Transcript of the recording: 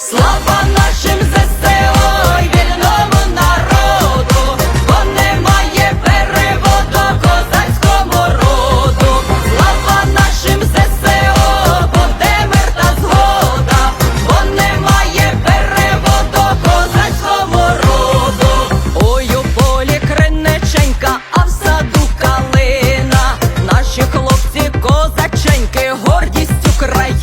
Слава нашим ЗСО і вільному народу, бо немає переводу козацькому роду. Слава нашим ЗСО, буде мир та згода, бо немає переводу козацькому роду. Ой, у полі кринеченька, а в саду калина. Наші хлопці, козаченьки, гордість України.